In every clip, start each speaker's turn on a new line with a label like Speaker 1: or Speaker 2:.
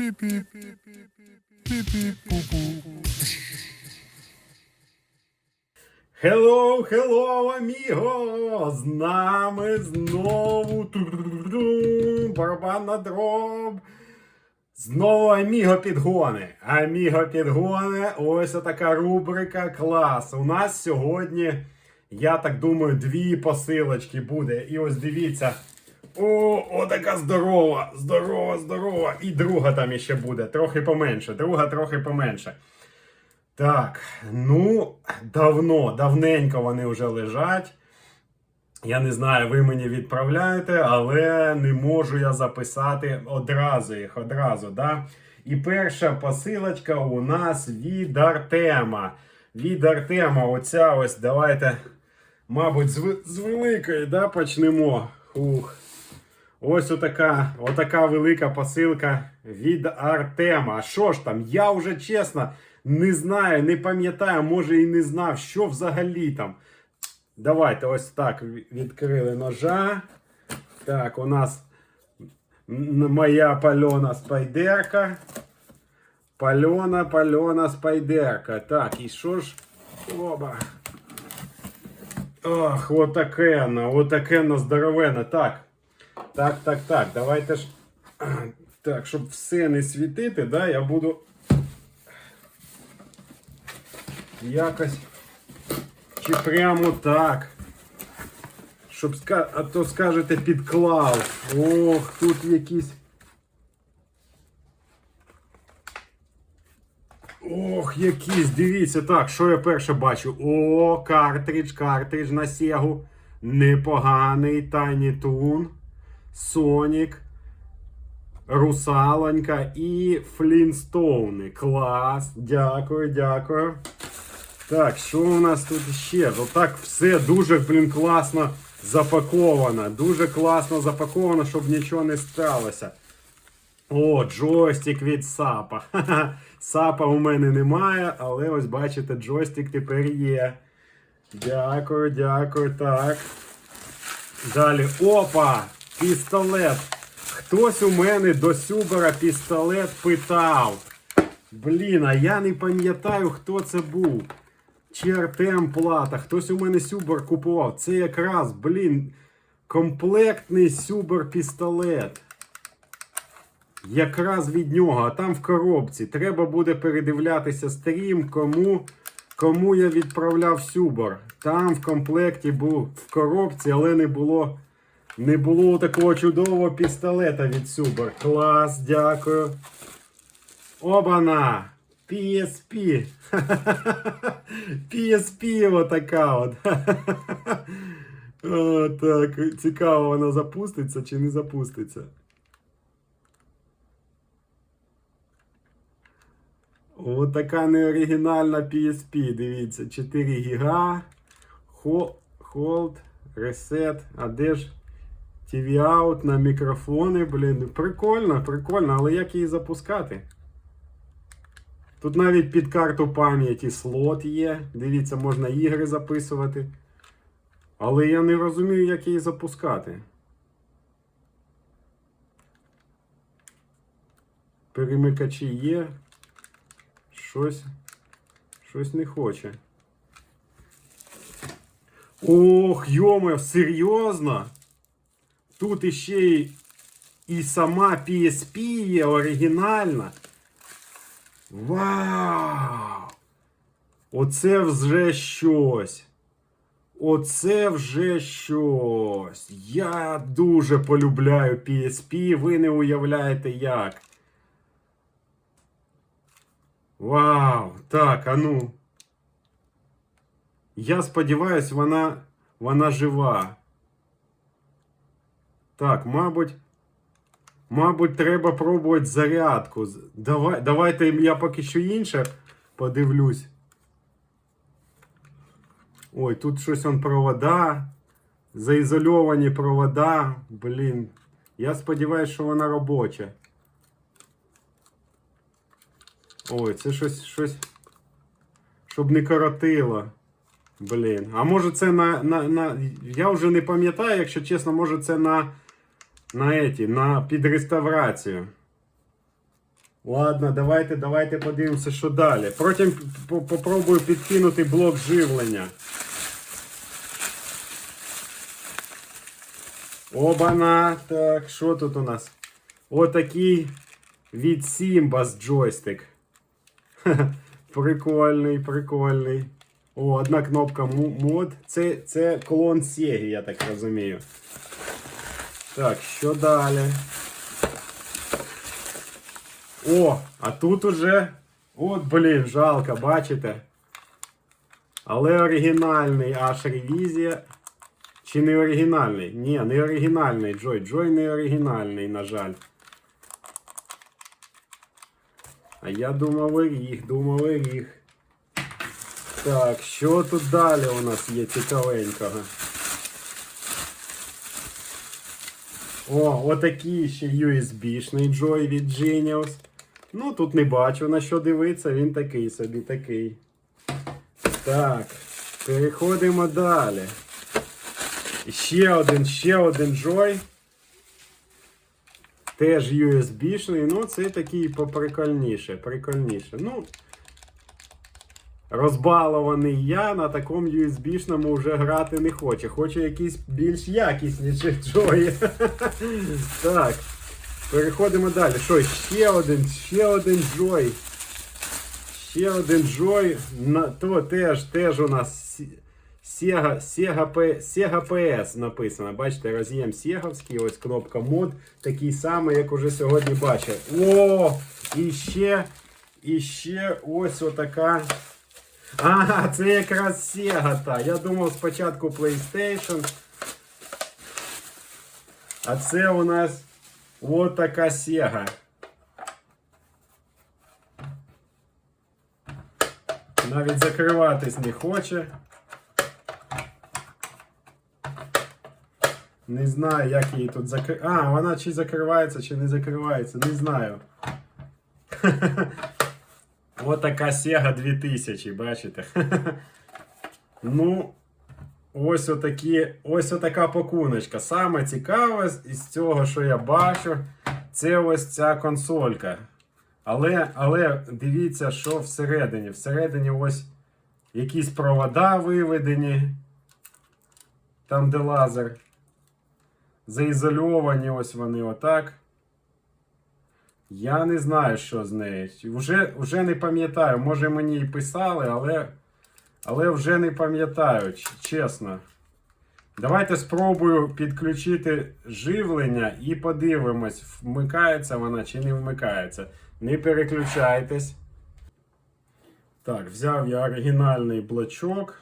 Speaker 1: Пі-пі.
Speaker 2: Amigo! З нами знову ту-ду-ду-ду, барабанна дроб. Знову Аміго підгони. Аміго підгони. Ось така рубрика клас. У нас сьогодні, я так думаю, дві посилочки буде. І ось дивіться. О, о, така здорова, здорова, здорова. І друга там іще буде. Трохи поменше. Друга трохи поменше. Так, ну, давно, давненько вони вже лежать. Я не знаю, ви мені відправляєте, але не можу я записати одразу їх, одразу. да? І перша посилочка у нас від Артема. Від Артема, оця ось, давайте, мабуть, з, з великої да, почнемо. Ух. Ось отака, отака велика посилка від Артема. А що ж там? Я вже чесно не знаю, не пам'ятаю, може і не знав, що взагалі там. Давайте ось так відкрили ножа. Так, у нас моя пальона спайдерка. Пальона, пальона спайдерка. Так, і що ж? Оба. Ох, отакена, отакена здоровена. Так. Так, так, так. Давайте ж. Так, щоб все не світити, да, я буду якось. Чи прямо так. Щоб. А то скажете підклав. Ох, тут якісь. Ох, якісь, дивіться, так, що я перше бачу? О, картридж, картридж на Сегу. Непоганий Tiny Sonic, Русалонька і Флінстоуни. Клас. Дякую, дякую. Так, що у нас тут ще? Отак все дуже, блін, класно запаковано. Дуже класно запаковано, щоб нічого не сталося. О, джойстик від САПа. САПа у мене немає, але ось бачите, джойстик тепер є. Дякую, дякую. Так. Далі. Опа! Пістолет. Хтось у мене до Сюбера пістолет питав. Блін, а я не пам'ятаю, хто це був. Чи Артем Плата. Хтось у мене Сюбер купував. Це якраз, блін, комплектний Сюбер пістолет. Якраз від нього, а там в коробці. Треба буде передивлятися стрім, кому, кому я відправляв Сюбер. Там в комплекті був в коробці, але не було, не було такого чудового пістолета від Сюбер. Клас, дякую. Обана! PSP. PSP отака от. О, так, цікаво, вона запуститься чи не запуститься. Ось така неоригінальна PSP, дивіться, 4 гіга, Hold, Reset, а де ж TV Out на мікрофони, блін, прикольно, прикольно, але як її запускати? Тут навіть під карту пам'яті слот є. Дивіться, можна ігри записувати. Але я не розумію, як її запускати. Перемикачі є. Щось. Щось не хоче. Ох, йоме, серйозно? Тут іще й і сама PSP є оригінальна. Вау! Оце вже щось. Оце вже щось. Я дуже полюбляю PSP, ви не уявляєте як. Вау! Так, а ну. Я сподіваюсь, вона, вона жива. Так, мабуть. Мабуть, треба пробувати зарядку. Давай, давайте я поки що інше подивлюсь. Ой, тут щось он провода. Заізольовані провода. Блін. Я сподіваюся, що вона робоча. Ой, це щось, щось. Щоб не коротило. Блін. А може це на. на, на... Я вже не пам'ятаю, якщо чесно, може це на. На еті, на підреставрацію. Ладно, давайте, давайте подивимося, що далі. Потім попробую підкинути блок живлення. Обана. Так, що тут у нас? Отакий від Simbas джойстик. Ха-ха, Прикольний, прикольний. О, одна кнопка мод. Це, це клон Sega, я так розумію. Так, що далі? О, а тут уже. От, блін, жалко, бачите? Але оригінальний аж ревізія. Чи не оригінальний? Ні, не оригінальний Джой. Джой не оригінальний, на жаль. А я думав ріг, думав ріг. Так, що тут далі у нас є цікавенького? О, отакий ще USB-шний Joy від Genius. Ну, тут не бачу на що дивитися, він такий собі такий. Так, переходимо далі. Ще один, ще один Joy. Теж USB-шний, ну це такий поприкольніше, прикольніше. Ну, розбалований я на такому USB-шному вже грати не хочу. Хочу якісь більш якісніші Joy. Так, переходимо далі. Що, ще один, ще один Joy. Ще один. На, то теж, теж у нас Sega, Sega, Sega PS написано. Бачите, роз'єм Сеговський, ось кнопка мод, такий самий, як уже сьогодні бачив. О! І ще, і ще ось отака. А, це якраз Sega та. Я думав спочатку PlayStation. А це у нас от така Sega. Навіть закриватись не хоче. Не знаю, як її тут закрити. А, вона чи закривається, чи не закривається, не знаю. От така Sega 2000, бачите? ну, ось отакі, ось отака пакуночка. Саме цікаве із цього, що я бачу, це ось ця консолька. Але, але дивіться, що всередині. Всередині ось якісь провода виведені. Там, де лазер. Заізольовані ось вони отак. Я не знаю, що з нею. Вже, вже не пам'ятаю. Може мені і писали, але, але вже не пам'ятаю, чесно. Давайте спробую підключити живлення і подивимось, вмикається вона чи не вмикається. Не переключайтесь. Так, взяв я оригінальний блочок.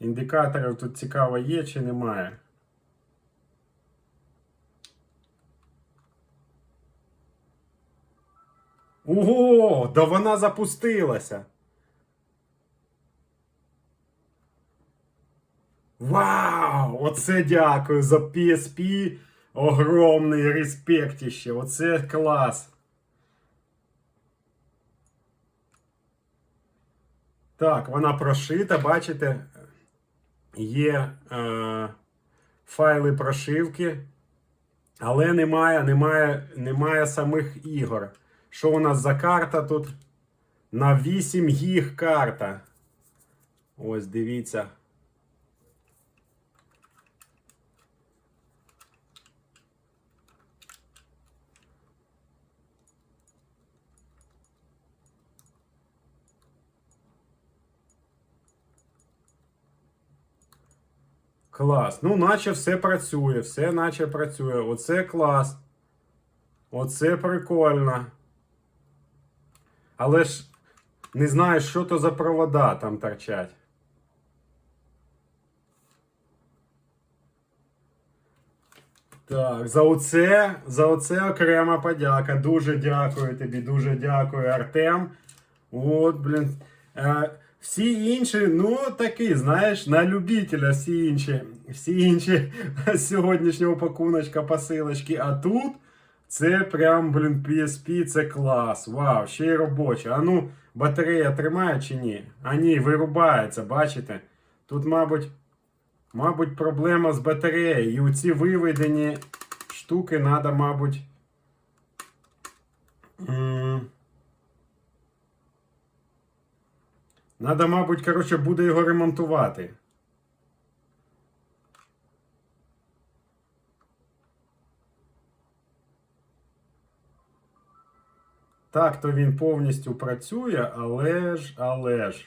Speaker 2: Індикаторів тут цікаво є чи немає. Ого, да вона запустилася. Вау! Оце дякую за PSP. Огромний респектіще. Оце клас. Так, вона прошита, бачите, є е, файли прошивки, але немає, немає, немає самих ігор. Що у нас за карта тут? На 8 гіг карта. Ось дивіться. Клас. Ну, наче все працює, все наче працює. Оце клас. Оце прикольно. Але ж не знаю, що то за провода там торчать. Так, за оце, за оце окрема подяка. Дуже дякую тобі, дуже дякую, Артем. От, блін. Е, всі інші, ну такі, знаєш, на любителя всі інші, всі інші з сьогоднішнього пакуночка, посилочки. А тут це прям, блін, PSP, це клас. Вау, ще й робоча. А ну, батарея тримає чи ні? А ні, вирубається, бачите? Тут, мабуть, мабуть, проблема з батареєю. І оці виведені штуки треба, мабуть. Надо, мабуть, коротше, буде його ремонтувати. Так, то він повністю працює, але ж, але ж.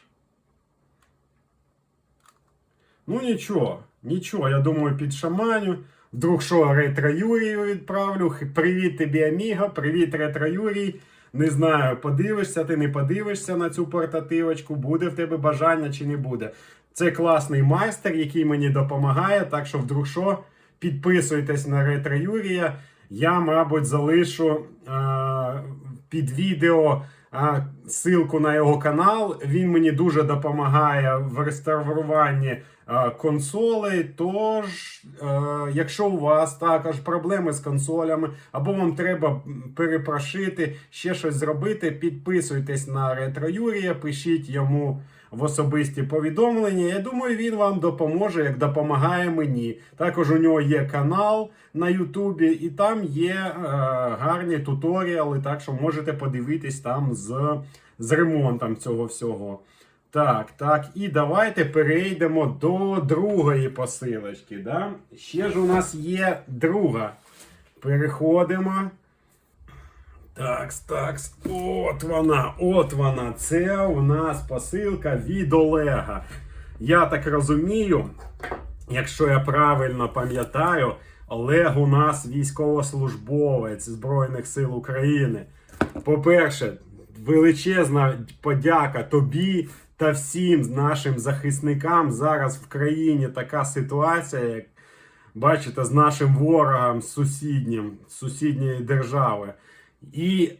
Speaker 2: Ну нічого, нічого, я думаю, під шаманю. Вдруг що, ретро Юрію відправлю. Привіт тобі, Аміга, привіт, ретро Юрій. Не знаю, подивишся ти, не подивишся на цю портативочку, буде в тебе бажання чи не буде. Це класний майстер, який мені допомагає. Так що, вдруг що, підписуйтесь на ретро Юрія. Я, мабуть, залишу е, під відео ссылку на його канал. Він мені дуже допомагає в реставруванні консолей. Тож, якщо у вас також проблеми з консолями, або вам треба перепрошити, ще щось зробити, підписуйтесь на Ретро Юрія, пишіть йому в особисті повідомлення. Я думаю, він вам допоможе, як допомагає мені. Також у нього є канал на Ютубі, і там є е, гарні туторіали, так що можете подивитись там з, з ремонтом цього всього. Так, так, і давайте перейдемо до другої посилочки. Да? Ще ж у нас є друга. Переходимо. Такс, такс, от вона, от вона. Це у нас посилка від Олега. Я так розумію, якщо я правильно пам'ятаю, Олег у нас військовослужбовець Збройних сил України. По-перше, величезна подяка тобі та всім нашим захисникам. Зараз в країні така ситуація, як бачите, з нашим ворогом сусіднім, сусідньої держави. І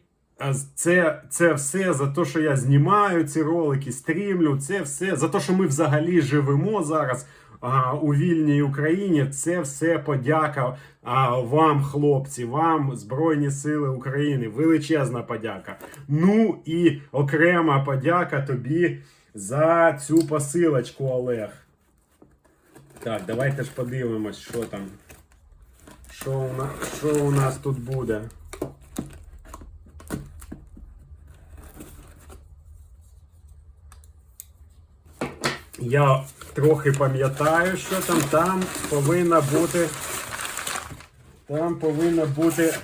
Speaker 2: це, це все за те, що я знімаю ці ролики, стрімлю, це все за те, що ми взагалі живемо зараз а, у вільній Україні. Це все подяка а, вам, хлопці, вам, Збройні Сили України. Величезна подяка. Ну і окрема подяка тобі за цю посилочку, Олег. Так, давайте ж подивимось, що там. Що у нас, що у нас тут буде. Я трохи пам'ятаю, що там. Там повинна бути. Там повинна бути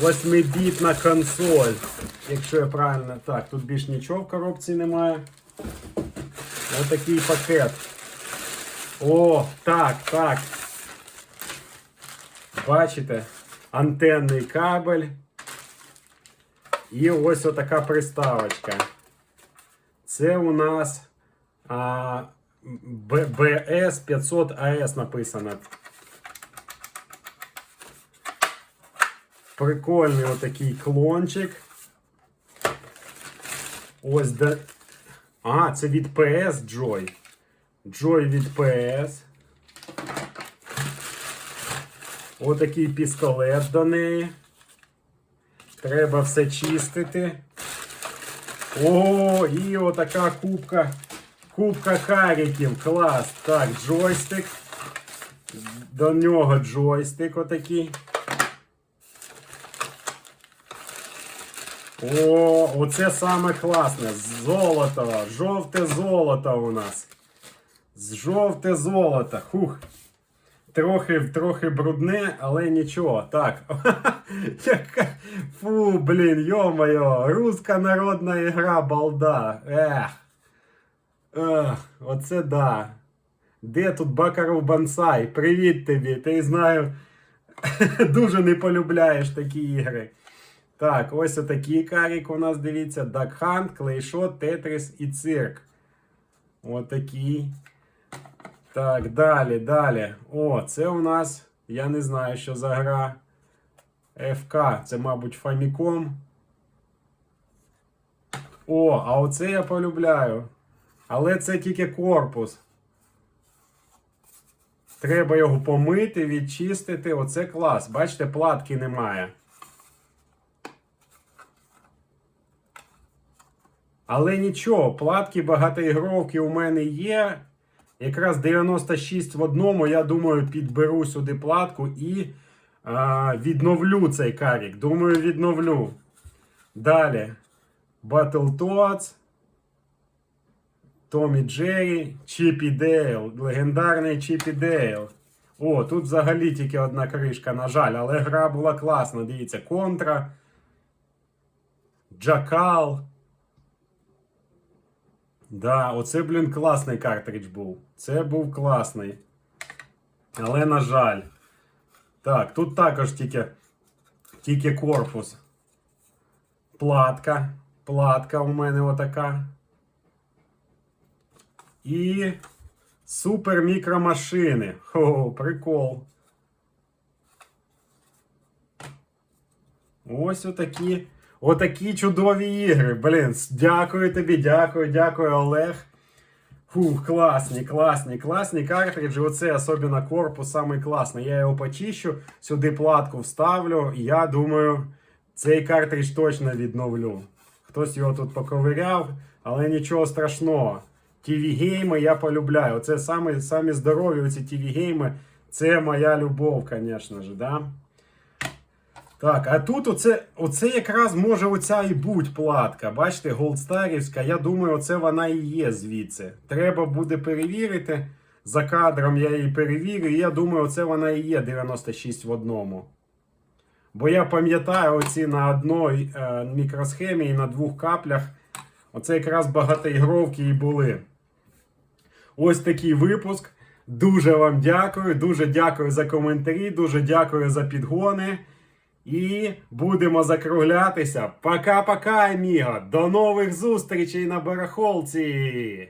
Speaker 2: восьмибітна консоль. Якщо я правильно. Так, тут більш нічого в коробці немає. Отакий пакет. О, так, так. Бачите? Антенний кабель. І ось отака приставочка. Це у нас БС 500 АС написано. Прикольний отакий клончик. Ось де. А, це від PS Joy. Joy від PS. Отакий пістолет до неї. Треба все чистити. О, і отака кубка. Кубка каріків. Клас. Так, джойстик. До нього джойстик отакий. О, оце саме класне. Золото. Жовте золото у нас. Жовте золото. Хух. Трохи, трохи брудне, але нічого. Так. Фу, блін, йо-моє, руська народна ігра балда. Ех. Ех, оце да. Де тут Бакаров Бонсай? Привіт тобі. Ти знаю, дуже не полюбляєш такі ігри. Так, ось отакий карік у нас, дивіться, Hunt, Клейшот, Тетріс і цирк. Отакий. Так, далі, далі. О, це у нас, я не знаю, що за гра. ФК, це, мабуть, Famicom. О, а оце я полюбляю. Але це тільки корпус. Треба його помити, відчистити. Оце клас. Бачите, платки немає. Але нічого, платки багатоігровки у мене є. Якраз 96 в одному, я думаю, підберу сюди платку і а, відновлю цей карік. Думаю, відновлю. Далі. Battletoads. Томі Джері, Чіпі Дейл, легендарний Чіпі Дейл. О, тут взагалі тільки одна кришка, на жаль, але гра була класна. Дивіться, Контра, Джакал. Да, оце, блін, класний картридж був. Це був класний. Але, на жаль. Так, тут також тільки, тільки корпус. Платка. Платка у мене отака. І супер мікромашини. О, прикол. Ось отакі. Отакі чудові ігри. Блін, дякую тобі, дякую, дякую, Олег. Фух, класні, класні, класні картриджі. Оце особливо корпус самий класний. Я його почищу, сюди платку вставлю. І я думаю, цей картридж точно відновлю. Хтось його тут поковиряв, але нічого страшного. TV-гейми я полюбляю. Оце самі, самі здорові оці TV-гейми. Це моя любов, звісно ж, да? Так, а тут оце, оце якраз може оця і будь платка. Бачите, голдстарівська. Я думаю, оце вона і є звідси. Треба буде перевірити. За кадром я її перевірю. І я думаю, оце вона і є 96 в одному. Бо я пам'ятаю оці на одній е, мікросхемі і на двох каплях. Оце якраз багатоігровки і були. Ось такий випуск. Дуже вам дякую. Дуже дякую за коментарі, дуже дякую за підгони. І будемо закруглятися. Пока-пока, аміго! До нових зустрічей на барахолці!